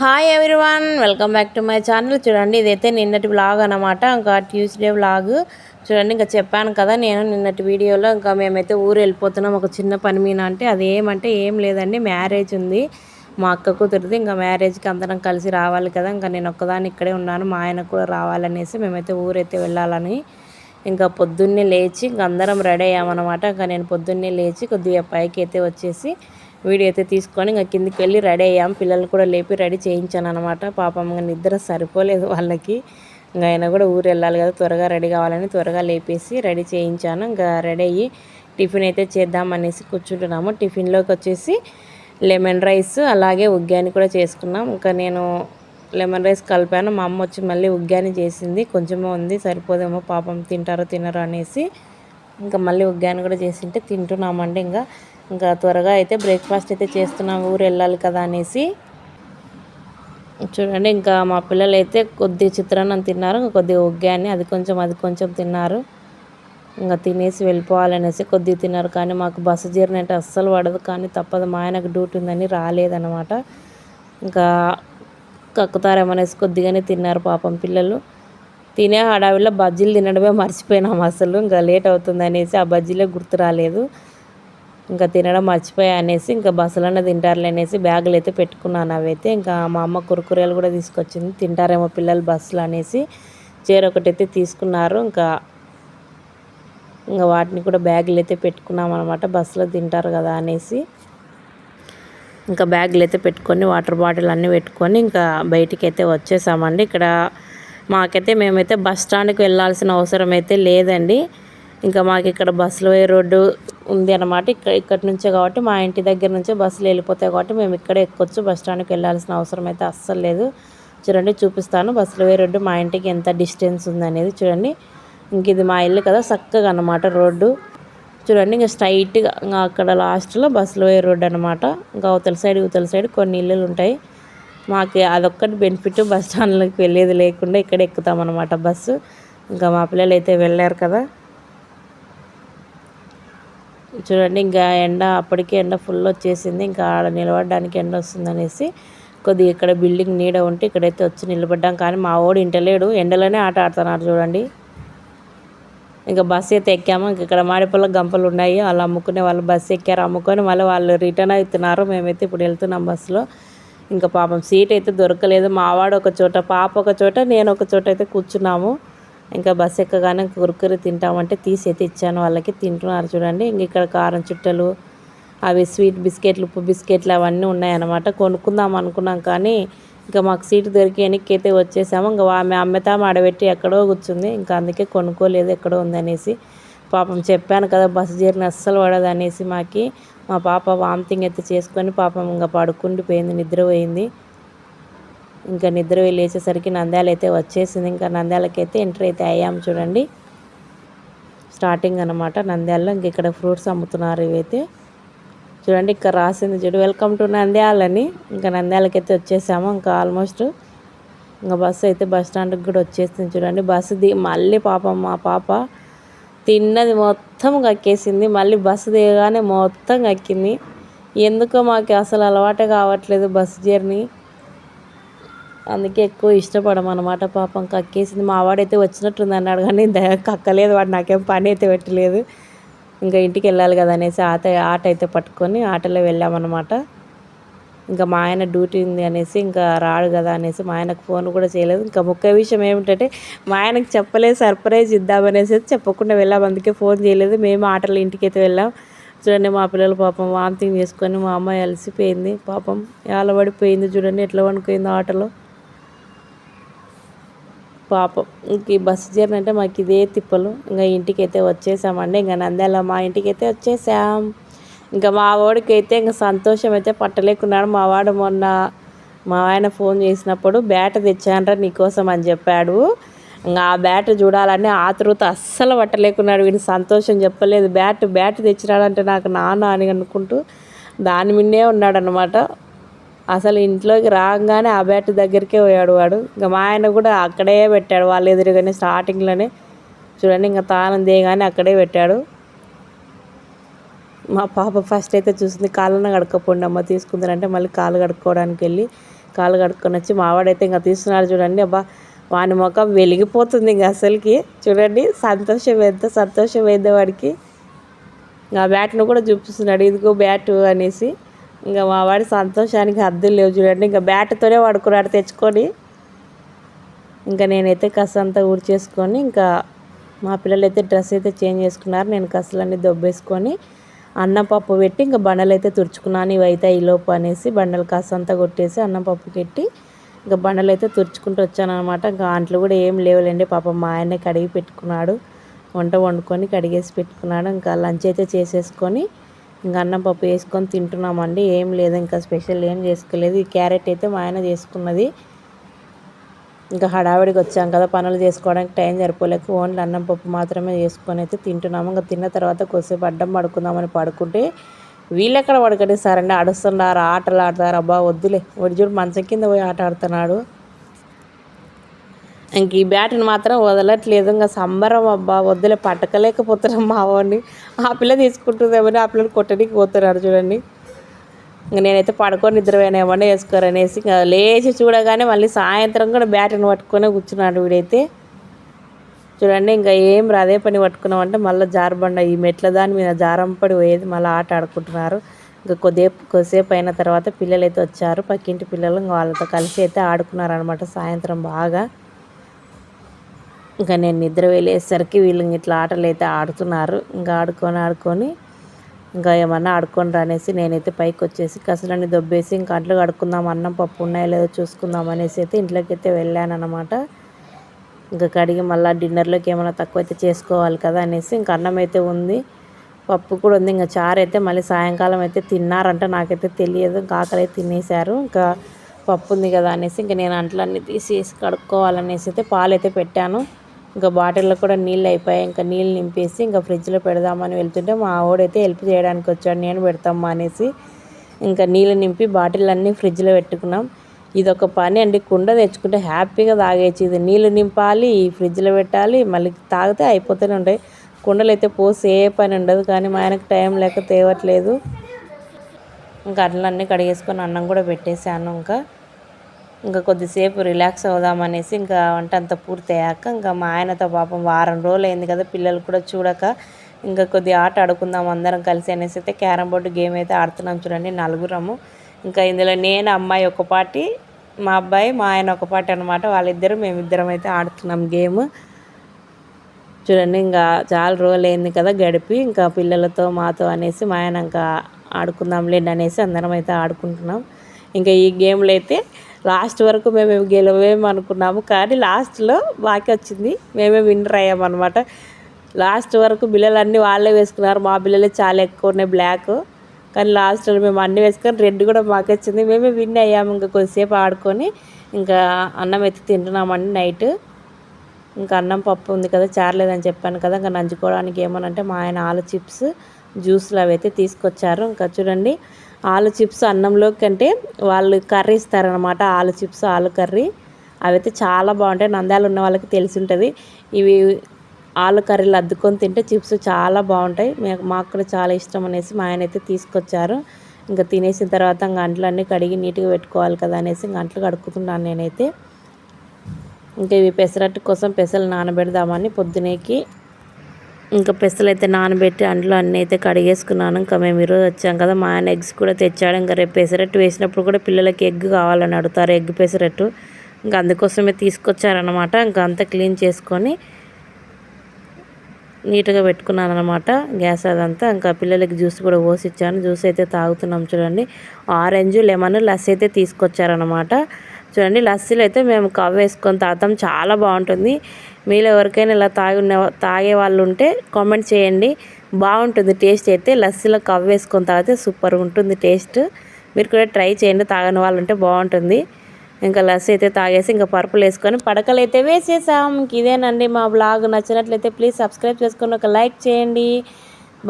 Hi everyone welcome back to my channel చూడండి ఇదైతే నిన్నటి బ్లాగ్ అనమాట ఇంకా ట్యూస్డే బ్లాగ్ చూడండి ఇంకా చెప్పాను కదా నేను నిన్నటి వీడియోలో ఇంకా మేమైతే ఊరు వెళ్ళిపోతున్నాం. ఒక చిన్న పని మీద అంటే అది ఏమంటే ఏం లేదండి మ్యారేజ్ ఉంది. మా అక్క కూతురిది ఇంకా మ్యారేజ్కి అందరం కలిసి రావాలి కదా. ఇంకా నేను ఒక్కదాని ఇక్కడే ఉన్నాను. మా ఆయన కూడా రావాలనేసి మేమైతే ఊరైతే వెళ్ళాలని. ఇంకా పొద్దున్నే లేచి ఇంక అందరం రెడీ అయ్యామన్నమాట. ఇంకా నేను పొద్దున్నే లేచి కొద్దిగా పైకి అయితే వచ్చేసి వీడియో అయితే తీసుకొని ఇంకా కిందికి వెళ్ళి రెడీ అయ్యాం. పిల్లలు కూడా లేపి రెడీ చేయించాను అనమాట పాపం ఇంకా నిద్ర సరిపోలేదు వాళ్ళకి. ఇంకా ఆయన కూడా ఊరు వెళ్ళాలి కదా త్వరగా రెడీ కావాలని త్వరగా లేపేసి రెడీ చేయించాను. ఇంకా రెడీ అయ్యి టిఫిన్ అయితే చేద్దాం అనేసి కూర్చుంటున్నాము. టిఫిన్లోకి వచ్చేసి లెమన్ రైస్ అలాగే ఉగ్గాని కూడా చేసుకున్నాం. ఇంకా నేను లెమన్ రైస్ కలిపాను. మా అమ్మ వచ్చి మళ్ళీ ఉగ్గాని చేసింది. కొంచెమే ఉంది సరిపోదేమో పాపం తింటారో తినరో అనేసి ఇంకా మళ్ళీ ఉగ్గాని కూడా చేసింటే తింటున్నామండి. ఇంకా ఇంకా త్వరగా అయితే బ్రేక్ఫాస్ట్ అయితే చేస్తున్నాం ఊరు వెళ్ళాలి కదా అనేసి. చూడండి ఇంకా మా పిల్లలు అయితే కొద్ది చిత్రాన్నం తిన్నారు ఇంకా కొద్దిగా ఉగ్గాని అది కొంచెం అది కొంచెం తిన్నారు. ఇంకా తినేసి వెళ్ళిపోవాలనేసి కొద్దిగా తిన్నారు కానీ మాకు బస్సు జర్నీ అంటే అస్సలు పడదు కానీ తప్పదు. మా ఆయనకు డ్యూటీ ఉందని రాలేదన్నమాట. ఇంకా కక్కుతారేమనేసి కొద్దిగానే తిన్నారు పాపం పిల్లలు. తినే హడావిలో బజ్జీలు తినడమే మర్చిపోయినాం అసలు ఇంకా లేట్ అవుతుంది అనేసి ఆ బజ్జీలే గుర్తు రాలేదు. ఇంకా తినడం మర్చిపోయా అనేసి ఇంకా బస్సులోనే తింటారులే అనేసి బ్యాగులు అయితే పెట్టుకున్నాను. అవైతే ఇంకా మా అమ్మ కురుకురేలు కూడా తీసుకొచ్చింది. తింటారేమో పిల్లలు బస్సులు అనేసి చీర ఒకటి అయితే తీసుకున్నారు. ఇంకా ఇంకా వాటిని కూడా బ్యాగులు అయితే పెట్టుకున్నాం అనమాట బస్సులో తింటారు కదా అనేసి ఇంకా బ్యాగులు అయితే పెట్టుకొని వాటర్ బాటిల్ అన్నీ పెట్టుకొని ఇంకా బయటికి అయితే వచ్చేసామండి. ఇక్కడ మాకైతే మేమైతే బస్ స్టాండ్కి వెళ్ళాల్సిన అవసరం అయితే లేదండి. ఇంకా మాకు ఇక్కడ బస్సులు పోయే రోడ్డు ఉంది అనమాట ఇక్కడ ఇక్కడి నుంచే కాబట్టి మా ఇంటి దగ్గర నుంచే బస్సులు వెళ్ళిపోతాయి కాబట్టి మేము ఇక్కడే ఎక్కొచ్చు. బస్ స్టాండ్కి వెళ్ళాల్సిన అవసరం అయితే అస్సలు లేదు. చూడండి చూపిస్తాను. బస్సులు పోయే రోడ్డు మా ఇంటికి ఎంత డిస్టెన్స్ ఉందనేది చూడండి. ఇంక ఇది మా ఇల్లు కదా చక్కగా అనమాట రోడ్డు. చూడండి ఇంకా స్ట్రైట్గా ఇంకా అక్కడ లాస్ట్లో బస్సులు పోయే రోడ్డు అనమాట ఇంకా అవతల సైడ్ ఇవతల సైడ్ కొన్ని ఇల్లులు ఉంటాయి. మాకు అదొక్కటి బెనిఫిట్. బస్ స్టాండ్లోకి వెళ్ళేది లేకుండా ఇక్కడ ఎక్కుతామన్నమాట బస్సు. ఇంకా మా పిల్లలు అయితే వెళ్ళారు కదా. చూడండి ఇంకా ఎండ అప్పటికే ఎండ ఫుల్ వచ్చేసింది. ఇంకా ఆడ నిలబడడానికి ఎండ వస్తుందనేసి కొద్దిగా ఇక్కడ బిల్డింగ్ నీడ ఉంటే ఇక్కడైతే వచ్చి నిలబడ్డాం. కానీ మా ఓడి ఇంటలేడు. ఎండలోనే ఆట ఆడుతున్నారు చూడండి. ఇంకా బస్సు అయితే ఎక్కాము. ఇంక ఇక్కడ మాడిపల్ల గంపలు ఉన్నాయి. వాళ్ళు అమ్ముకునే వాళ్ళు బస్సు ఎక్కారు. అమ్ముకొని మళ్ళీ వాళ్ళు రిటర్న్ అవుతున్నారు. మేమైతే ఇప్పుడు వెళ్తున్నాం బస్సులో ఇంకా పాపం సీట్ అయితే దొరకలేదు. మావాడు ఒక చోట పాప ఒక చోట నేను ఒక చోట అయితే కూర్చున్నాము. ఇంకా బస్సు ఎక్కగానే కురుకురు తింటామంటే తీసి అయితే ఇచ్చాను వాళ్ళకి. తింటున్నారు చూడండి. ఇంక ఇక్కడ కారం చుట్టలు అవి స్వీట్ బిస్కెట్లు ఉప్పు బిస్కెట్లు అవన్నీ ఉన్నాయన్నమాట. కొనుక్కుందాం అనుకున్నాం కానీ ఇంకా మాకు సీటు దొరికి వెనక్కి అయితే వచ్చేసాము. ఇంకా ఆమె అమ్మతాము. ఆడబెట్టి ఎక్కడో కూర్చుంది. ఇంకా అందుకే కొనుక్కోలేదు ఎక్కడో ఉందనేసి. పాపం చెప్పాను కదా బస్సు జర్నీ అస్సలు పడదు అనేసి మాకి. మా పాప వామిటింగ్ అయితే చేసుకొని పాపం ఇంకా పడుకుండిపోయింది నిద్రపోయింది. ఇంకా నిద్ర వెళ్ళేసేసరికి నంద్యాల అయితే వచ్చేసింది. ఇంకా నంద్యాలకైతే ఎంటర్ అయితే అయ్యాము చూడండి. స్టార్టింగ్ అనమాట నంద్యాలలో. ఇంక ఇక్కడ ఫ్రూట్స్ అమ్ముతున్నారు ఇవైతే. చూడండి ఇక్కడ రాసింది చూడు వెల్కమ్ టు నంద్యాల అని. ఇంకా నంద్యాలకైతే వచ్చేసాము. ఇంకా ఆల్మోస్ట్ ఇంకా బస్సు అయితే బస్ స్టాండ్కి కూడా వచ్చేసింది చూడండి. బస్సు ది మళ్ళీ పాపం మా పాప తిన్నది మొత్తం కక్కేసింది. మళ్ళీ బస్సు దిగగానే మొత్తం కక్కింది. ఎందుకో మాకు అసలు అలవాటే కావట్లేదు బస్సు జర్నీ. అందుకే ఎక్కువ ఇష్టపడమన్నమాట పాపం కక్కేసింది. మా వాడైతే వచ్చినట్టుంది అన్నాడు కానీ కక్కలేదు వాడు. నాకేం పని అయితే పెట్టలేదు. ఇంకా ఇంటికి వెళ్ళాలి కదా అనేసి ఆట ఆట అయితే పట్టుకొని ఆటలో వెళ్ళామన్నమాట. ఇంకా మా ఆయన డ్యూటీ ఉంది అనేసి ఇంకా రాడు కదా అనేసి మా ఆయనకు ఫోన్ కూడా చేయలేదు. ఇంకా ముఖ్య విషయం ఏమిటంటే మా ఆయనకు చెప్పలేదు సర్ప్రైజ్ ఇద్దామనేసి చెప్పకుండా వెళ్ళాం. అందుకే ఫోన్ చేయలేదు. మేము ఆటలు ఇంటికి అయితే వెళ్ళాం. చూడండి మా పిల్లలు పాపం వాంతింగ్ చేసుకొని మా అమ్మాయి అలసిపోయింది. పాపం ఆలబడిపోయింది చూడండి ఎట్లా వణుకుపోయింది ఆటలో. పాపం. ఇంక ఈ బస్సు జర్నీ అంటే మాకు ఇదే తిప్పలు. ఇంకా ఇంటికి అయితే వచ్చేసామండి. ఇంకా నంద్యాల మా ఇంటికి అయితే వచ్చేసాం. ఇంకా మా వాడికి అయితే ఇంకా సంతోషం అయితే పట్టలేకున్నాడు. మా వాడు మొన్న మా ఆయన ఫోన్ చేసినప్పుడు బ్యాట్ తెచ్చానరా నీకోసం అని చెప్పాడు. ఇంకా ఆ బ్యాట్ చూడాలని ఆతృత అస్సలు పట్టలేకున్నాడు. వీడిని సంతోషం చెప్పలేదు. బ్యాట్ బ్యాట్ తెచ్చినాడంటే నాకు నాన్న అని అనుకుంటూ దాని మిన్నే ఉన్నాడనమాట అసలు ఇంట్లోకి రాగానే ఆ బ్యాట్ దగ్గరికే పోయాడు వాడు. ఇంకా మా ఆయన కూడా అక్కడే పెట్టాడు వాళ్ళు ఎదురుగానే స్టార్టింగ్లోనే చూడండి ఇంకా తానం దేగానే అక్కడే పెట్టాడు. మా పాప ఫస్ట్ అయితే చూసింది కాళ్ళను కడుక్కపోండి అమ్మ తీసుకుందనంటే మళ్ళీ కాళ్ళు కడుక్కోవడానికి వెళ్ళి కాళ్ళు కడుక్కొని వచ్చి మావాడైతే ఇంకా తీస్తున్నాడు చూడండి. అబ్బా వాని ముఖం వెలిగిపోతుంది ఇంకా అసలుకి. చూడండి సంతోషం ఎంత సంతోషం అయిందో వాడికి. ఆ బ్యాట్ను కూడా చూపిస్తున్నాడు ఇదిగో బ్యాటు అనేసి. ఇంకా మా వాడి సంతోషానికి హద్దులు లేవు చూడండి. ఇంకా బ్యాట్తోనే వాడుకున్నాడు తెచ్చుకొని. ఇంకా నేనైతే కసంతా ఊడ్చేసుకొని ఇంకా మా పిల్లలు అయితే డ్రెస్ అయితే చేంజ్ చేసుకున్నారు. నేను కసలన్నీ దొబ్బేసుకొని అన్నం పప్పు పెట్టి ఇంకా బండలు అయితే తుడుచుకున్నాను. ఇవైతే ఈ లోపు అనేసి బండలు కసంతా కొట్టేసి అన్నం పప్పు పెట్టి ఇంకా బండలు అయితే తుడుచుకుంటూ వచ్చాను అనమాట ఇంకా అంట్లు కూడా ఏం లేవులేండి. పాపం మా ఆయనే కడిగి పెట్టుకున్నాడు. వంట వండుకొని కడిగేసి పెట్టుకున్నాడు. ఇంకా లంచ్ అయితే చేసేసుకొని ఇంకా అన్నం పప్పు వేసుకొని తింటున్నామండి. ఏం లేదు ఇంకా స్పెషల్ ఏం చేసుకోలేదు. ఈ క్యారెట్ అయితే మా ఆయన చేసుకున్నది. ఇంకా హడావిడికి వచ్చాం కదా పనులు చేసుకోవడానికి టైం సరిపోలేక ఓన్లీ అన్నం పప్పు మాత్రమే చేసుకొని అయితే తింటున్నాము. ఇంకా తిన్న తర్వాత కొద్దిసేపు అడ్డం పడుకుందామని పడుకుంటే వీళ్ళు ఎక్కడ పడుకనిస్తారండి అడుస్తున్నారు ఆటలు ఆడతారు అబ్బా వద్దులే. ఒడి చూడు మంచం కింద పోయి ఆట ఆడుతున్నాడు. ఇంక ఈ బ్యాట్ని మాత్రం వదలట్లేదు. ఇంకా సంబరం అబ్బా వద్దులే పట్టకలేకపోతున్నాం మావాడిని ఆ పిల్ల తీసుకుంటుందేమని ఆ పిల్లలు కొట్టడానికి పోతున్నారు చూడండి. ఇంక నేనైతే పడుకొని నిద్రపోయినా ఏమన్నా వేసుకోరనేసి ఇంకా లేచి చూడగానే మళ్ళీ సాయంత్రం కూడా బ్యాట్ని పట్టుకొని కూర్చున్నాడు వీడైతే. చూడండి ఇంకా ఏం అదే పని పట్టుకున్నామంటే మళ్ళీ జారబండ ఈ మెట్ల దాని మీద జారంపడి పోయేది మళ్ళీ ఆట ఆడుకుంటున్నారు. ఇంకా కొద్దిసేపు కొద్దిసేపు అయిన తర్వాత పిల్లలు అయితే వచ్చారు. పక్కింటి పిల్లలు ఇంకా వాళ్ళతో కలిసి అయితే ఆడుకున్నారనమాట సాయంత్రం బాగా. ఇంకా నేను నిద్ర వెళ్ళేసరికి వీళ్ళు ఇట్లా ఆటలు అయితే ఆడుతున్నారు. ఇంకా ఆడుకొని ఆడుకొని ఇంకా ఏమన్నా ఆడుకొని రానేసి నేనైతే పైకి వచ్చేసి కసలని దొబ్బేసి ఇంకా అంట్లు కడుక్కుందాం అన్నం పప్పు ఉన్నాయో లేదో చూసుకుందాం అనేసి అయితే ఇంట్లోకి అయితే వెళ్ళాను అనమాట ఇంకా కడిగి మళ్ళీ డిన్నర్లోకి ఏమైనా తక్కువ అయితే చేసుకోవాలి కదా అనేసి ఇంకా అన్నం అయితే ఉంది. పప్పు కూడా ఉంది. ఇంకా చారు అయితే మళ్ళీ సాయంకాలం అయితే తిన్నారంట నాకైతే తెలియదు. ఇంకా ఆకలి అయితే తినేశారు. ఇంకా పప్పు ఉంది కదా అనేసి ఇంకా నేను అంట్లన్నీ తీసేసి కడుక్కోవాలనేసి అయితే పాలు అయితే పెట్టాను. ఇంకా బాటిల్లో కూడా నీళ్ళు అయిపోయాయి. ఇంకా నీళ్ళు నింపేసి ఇంకా ఫ్రిడ్జ్లో పెడదామని వెళ్తుంటే మా ఆవిడైతే హెల్ప్ చేయడానికి వచ్చాడు. నేను పెడతామా అనేసి ఇంకా నీళ్ళు నింపి బాటిల్ అన్నీ ఫ్రిడ్జ్లో పెట్టుకున్నాం. ఇది ఒక పని అండి. కుండ తెచ్చుకుంటే హ్యాపీగా తాగేసి ఇది నీళ్ళు నింపాలి ఫ్రిడ్జ్లో పెట్టాలి మళ్ళీ తాగితే అయిపోతూనే ఉంటాయి. కుండలు అయితే పోసి ఏ పని ఉండదు కానీ మా ఆయనకు టైం లేక తేవట్లేదు. ఇంకా అట్లన్నీ కడిగేసుకొని అన్నం కూడా పెట్టేశాను ఇంకా. ఇంకా కొద్దిసేపు రిలాక్స్ అవుదామనేసి ఇంకా వంట అంతా పూర్తి అయ్యాక ఇంకా మా ఆయనతో పాపం వారం రోజులు అయింది కదా పిల్లలు కూడా చూడక ఇంకా కొద్ది ఆట ఆడుకుందాం అందరం కలిసి అనేసి అయితే క్యారమ్ బోర్డు గేమ్ అయితే ఆడుతున్నాం చూడండి నలుగురము. ఇంకా ఇందులో నేను అమ్మాయి ఒక పాటి మా అబ్బాయి మా ఆయన ఒక పాటి అనమాట వాళ్ళిద్దరు మేమిద్దరం అయితే ఆడుతున్నాం గేమ్. చూడండి ఇంకా చాలా రోజులు అయింది కదా గడిపి ఇంకా పిల్లలతో మాతో అనేసి మా ఆయన ఇంకా ఆడుకుందాంలేండి అనేసి అందరం అయితే ఆడుకుంటున్నాం. ఇంకా ఈ గేమ్లో అయితే లాస్ట్ వరకు మేము గెలవేమో అనుకున్నాము కానీ లాస్ట్లో బాకీ వచ్చింది. మేమే విన్నర్ అయ్యామన్నమాట. లాస్ట్ వరకు బిల్లలు అన్నీ వాళ్ళే వేసుకున్నారు. మా బిల్లలే చాలా ఎక్కువ ఉన్నాయి బ్లాక్. కానీ లాస్ట్లో మేము అన్నీ వేసుకొని రెడ్ కూడా మాకు వచ్చింది. మేమే విన్ అయ్యాము ఇంకా కొద్దిసేపు ఆడుకొని. ఇంకా అన్నం అయితే తింటున్నామండి నైట్. ఇంకా అన్నం పప్పు ఉంది కదా చారలేదని చెప్పాను కదా ఇంకా నంచుకోవడానికి ఏమనంటే మా ఆయన ఆలు చిప్స్ జ్యూస్లు అవి అయితే తీసుకొచ్చారు. ఇంకా చూడండి ఆలు చిప్స్ అన్నంలో కంటే వాళ్ళు కర్రీ ఇస్తారనమాట ఆలు చిప్స్ ఆలు కర్రీ. అవైతే చాలా బాగుంటాయి. నంద్యాలు ఉన్న వాళ్ళకి తెలిసి ఉంటుంది ఇవి ఆలు కర్రీలు అద్దుకొని తింటే చిప్స్ చాలా బాగుంటాయి. మాకు కూడా చాలా ఇష్టం అనేసి మా ఆయన అయితే తీసుకొచ్చారు. ఇంకా తినేసిన తర్వాత గంటలు అన్నీ కడిగి నీట్గా పెట్టుకోవాలి కదా అనేసి గంటలు కడుక్కుతున్నాను నేనైతే. ఇంకా ఇవి పెసరట్టు కోసం పెసలు నానబెడదామని పొద్దునేకి ఇంకా పెసలు అయితే నానబెట్టి అంట్లో అన్నీ అయితే కడిగేసుకున్నాను. ఇంకా మేము ఈరోజు వచ్చాం కదా మా ఆయన ఎగ్స్ కూడా తెచ్చాడు. ఇంకా రేపు పెసరట్టు వేసినప్పుడు కూడా పిల్లలకి ఎగ్ కావాలని అడుగుతారు ఎగ్ పెసరట్టు. ఇంకా అందుకోసమే తీసుకొచ్చారనమాట ఇంకా అంతా క్లీన్ చేసుకొని నీట్గా పెట్టుకున్నాను అనమాట గ్యాస్ అదంతా. ఇంకా పిల్లలకి జ్యూస్ కూడా పోసి ఇచ్చాను జ్యూస్ అయితే తాగుతున్నాం చూడండి. ఆరెంజ్ లెమన్ లస్సీ అయితే తీసుకొచ్చారనమాట చూడండి లస్సీలు అయితే మేము కవ్ వేసుకొని తాగుతాం. చాలా బాగుంటుంది. మీలో ఎవరికైనా ఇలా తాగి తాగే వాళ్ళు ఉంటే కామెంట్ చేయండి. బాగుంటుంది టేస్ట్ అయితే. లస్సీలో కవ్ వేసుకొని తాగితే సూపర్ ఉంటుంది టేస్ట్ మీరు కూడా ట్రై చేయండి. తాగని వాళ్ళు ఉంటే బాగుంటుంది. ఇంకా లస్సీ అయితే తాగేసి ఇంకా పరుపులు వేసుకొని పడకలు అయితే వేసేసాం. ఇంక ఇదేనండి మా బ్లాగ్ నచ్చినట్లయితే ప్లీజ్ సబ్స్క్రైబ్ చేసుకొని ఒక లైక్ చేయండి.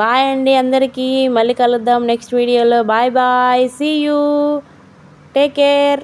బాయ్ అండి అందరికీ. మళ్ళీ కలుద్దాం నెక్స్ట్ వీడియోలో bye bye see you take care